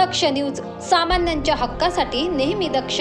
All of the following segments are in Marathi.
दक्ष न्यूज सामान्यांच्या हक्कासाठी नेहमी दक्ष.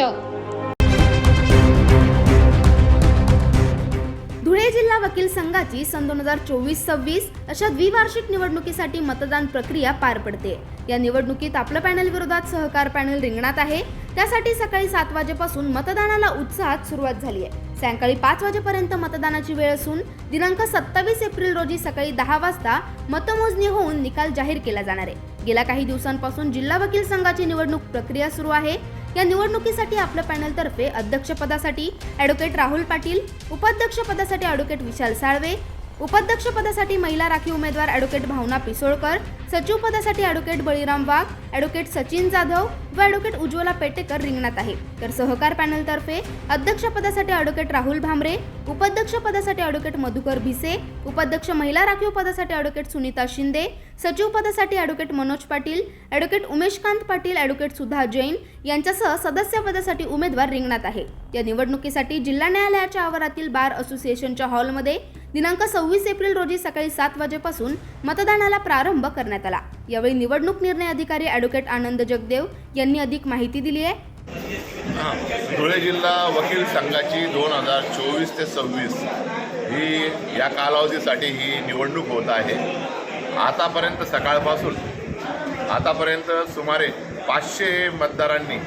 धुळे जिल्हा वकील संघाची सन दोन हजार चोवीस सव्वीस अशा द्विवार्षिक निवडणुकीसाठी मतदान प्रक्रिया पार पडते. या निवडणुकीत आपलं पॅनल विरोधात सहकार पॅनल रिंगणात आहे. त्यासाठी सकाळी सात वाजेपासून मतदानाला उत्साहात सुरुवात झाली आहे. सायंकाळी पाच वाजेपर्यंत मतदानाची वेळ असून दिनांक सत्तावीस एप्रिल रोजी सकाळी दहा वाजता मतमोजणी होऊन निकाल जाहीर केला जाणार आहे. गेल्या काही दिवसांपासून जिल्हा वकील संघाची निवडणूक प्रक्रिया सुरू आहे. या निवडणुकीसाठी आपल्या पॅनलतर्फे अध्यक्षपदासाठी ॲडव्होकेट राहुल पाटील उपाध्यक्षपदासाठी ॲडव्होकेट विशाल साळवे उपाध्यक्षपदासाठी महिला राखीव उमेदवार ॲडव्होकेट भावना पिसोळकर सचिव पदासाठी ॲडव्होकेट बळीराम वाघ ॲडव्होकेट सचिन जाधव व ॲडव्होकेट उज्ज्वला पेटेकर रिंगणात आहे. तर सहकार पॅनलतर्फे अध्यक्षपदासाठी ॲडव्होकेट राहुल भामरे उपाध्यक्षपदासाठी ॲडव्होकेट मधुकर भिसे उपाध्यक्ष महिला राखीव पदासाठी ॲडव्होकेट सुनीता शिंदे सचिव पदासाठी advocate Manoj Patil advocate Umeshkant Patil advocate Sudha Jain यांच्यासह सदस्य पदासाठी उमेदवार रिंगणात आहे. या निवडणुकीसाठी जिल्हा न्यायालयाच्या आवारातील बार असोसिएशनच्या हॉलमध्ये दिनांक सव्वीस एप्रिल रोजी सकाळी सात वाजेपासून मतदानाला प्रारंभ करण्यात आला. यावेळी निवडणूक निर्णय अधिकारी ॲडव्होकेट आनंद जगदेव यांनी अधिक माहिती दिली आहे. हां धुळे जिल्हा वकील संघाची दोन हजार चोवीस ते सव्वीस ही या कालावधीसाठी ही निवडणूक होत आहे. आतापर्यंत सकाळपासून आतापर्यंत सुमारे पाचशे मतदारांनी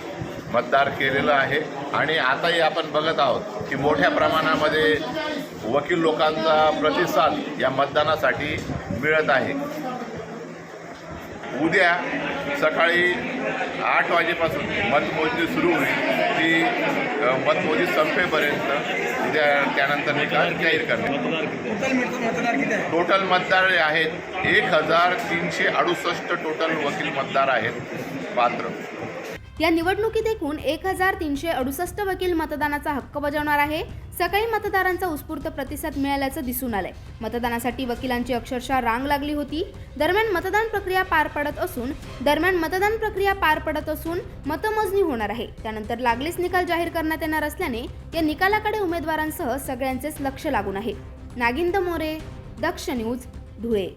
मतदार केलेलं आहे आणि आताही आपण बघत आहोत की मोठ्या प्रमाणामध्ये वकील लोकांचा प्रतिसाद या मतदानासाठी मिळत आहे. उद्या सकाळी आठ वाजेपासून मतमोजणी सुरू होईल. ती मतमोजणी संपेपर्यंत उद्या त्यानंतर निकाल जाहीर करणार. टोटल मतदार जे टोटल मतदार आहेत एक हजार तीनशे अडुसष्ट टोटल वकील मतदार आहेत पात्र. या निवडणुकीत एकूण एक हजार तीनशे अडुसष्ट वकील मतदानाचा हक्क बजावणार आहे. सकाळी मतदारांचा उत्स्फूर्त प्रतिसाद मिळाल्याचं दिसून आलंय. मतदानासाठी वकिलांची अक्षरशः रांग लागली होती. दरम्यान मतदान प्रक्रिया पार पडत असून दरम्यान मतदान प्रक्रिया पार पडत असून मतमोजणी होणार आहे. त्यानंतर लागलीच निकाल जाहीर करण्यात येणार असल्याने या निकालाकडे उमेदवारांसह सगळ्यांचेच लक्ष लागून आहे. नागिंद मोरे दक्ष न्यूज धुळे.